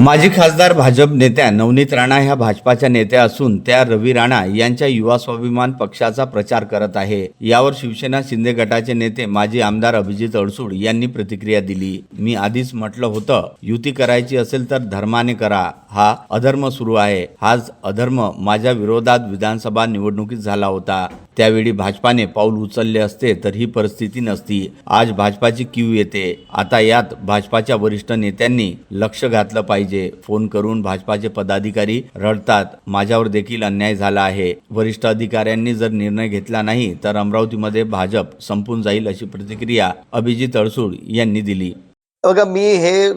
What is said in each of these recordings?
माजी खासदार भाजप नेत्या नवनीत राणा ह्या भाजपाच्या नेत्या असून त्या रवी राणा यांच्या युवा स्वाभिमान पक्षाचा प्रचार करत आहे. यावर शिवसेना शिंदे गटाचे नेते माजी आमदार अभिजित अडसूड यांनी प्रतिक्रिया दिली. मी आधीच म्हटलं होतं युती करायची असेल तर धर्माने करा. हा अधर्म सुरू आहे. हाच अधर्म माझ्या विरोधात विधानसभा निवडणुकीत झाला होता. त्यावेळी भाजपाने पाऊल उचलले असते तर ही परिस्थिती नसती. आज भाजपाची क्यू येते. आता यात भाजपाच्या वरिष्ठ नेत्यांनी लक्ष घातलं पाहिजे. फोन करून भाजपाचे पदाधिकारी रडतात माझ्यावर देखील अन्याय झाला आहे. वरिष्ठ अधिकाऱ्यांनी जर निर्णय घेतला नाही तर अमरावतीमध्ये भाजप संपून जाईल अशी प्रतिक्रिया अभिजित अडसूड यांनी दिली. बघा मी हे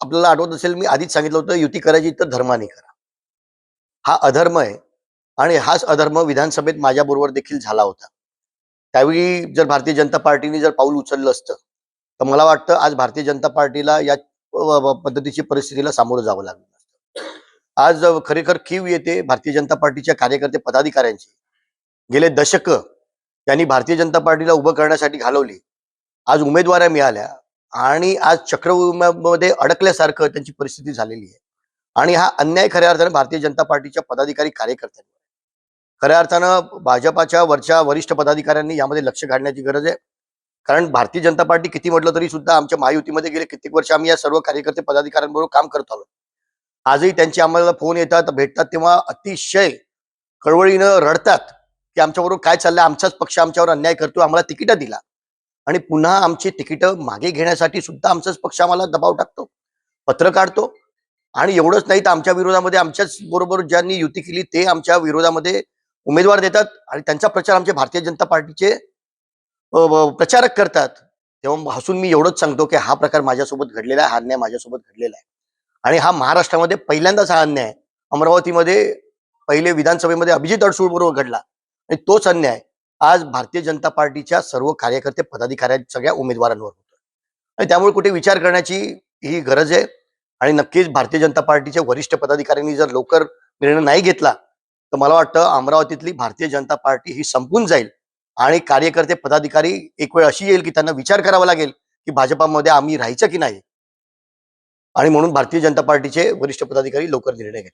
आपल्याला आठवत असेल मी आधीच सांगितलं होतं युती करायची तर धर्माने करा. हा अधर्म आहे आणि हाच अधर्म विधानसभेत माझ्याबरोबर देखील झाला होता. त्यावेळी जर भारतीय जनता पार्टीने जर पाऊल उचललं असतं तर मला वाटतं आज भारतीय जनता पार्टीला या पद्धतीची परिस्थितीला सामोरं जावं लागलं आज खरेखर कीव येते भारतीय जनता पार्टीच्या कार्यकर्ते पदाधिकाऱ्यांची गेले दशक त्यांनी भारतीय जनता पार्टीला उभं करण्यासाठी घालवली. आज उमेदवाऱ्या मिळाल्या आणि आज चक्रव्यूहामध्ये अडकल्यासारखं त्यांची परिस्थिती झालेली आहे. आणि हा अन्याय खऱ्या अर्थानं भारतीय जनता पार्टीच्या पदाधिकारी कार्यकर्त्यांवर खऱ्या अर्थानं भाजपाच्या वरच्या वरिष्ठ पदाधिकाऱ्यांनी यामध्ये लक्ष घालण्याची गरज आहे. कारण भारतीय जनता पार्टी किती म्हटलं तरी सुद्धा आमच्या महायुतीमध्ये गेले कित्येक वर्ष आम्ही या सर्व कार्यकर्ते पदाधिकाऱ्यांबरोबर काम करत आलो. आजही त्यांचे आम्हाला फोन येतात भेटतात तेव्हा अतिशय कळवळीनं रडतात की आमच्याबरोबर काय चाललंय आमचाच पक्ष आमच्यावर अन्याय करतो आम्हाला तिकीटं दिला. आणि पुन्हा आमची तिकीटं मागे घेण्यासाठी सुद्धा आमचाच पक्ष आम्हाला दबाव टाकतो पत्र काढतो. आणि एवढंच नाही तर आमच्या विरोधामध्ये आमच्याच बरोबर ज्यांनी युती केली ते आमच्या विरोधामध्ये उमेदवार देतात. आणि त्यांचा प्रचार आमचे भारतीय जनता पार्टीचे प्रचारक करतात. तेव्हा हसून मी एवढंच सांगतो की हा प्रकार माझ्यासोबत घडलेला आहे हा अन्याय माझ्यासोबत घडलेला आहे. आणि हा महाराष्ट्रामध्ये पहिल्यांदाच हा अन्याय अमरावतीमध्ये पहिले विधानसभेमध्ये अभिजित अडसूळ बरोबर घडला. आणि तोच अन्याय आज भारतीय जनता पार्टीच्या सर्व कार्यकर्ते पदाधिकाऱ्या सगळ्या उमेदवारांवर होतो आणि त्यामुळे कुठे विचार करण्याची ही गरज आहे. आणि नक्कीच भारतीय जनता पार्टीच्या वरिष्ठ पदाधिकाऱ्यांनी जर लवकर निर्णय नाही घेतला तर मला वाटतं अमरावतीतली भारतीय जनता पार्टी ही संपून जाईल. आणि कार्यकर्ते पदाधिकारी एक वेळ अशी येईल की त्यांना विचार करावा लागेल की भाजपामध्ये आम्ही राहायचं की नाही. आणि म्हणून भारतीय जनता पार्टीचे वरिष्ठ पदाधिकारी लवकर निर्णय घेतील.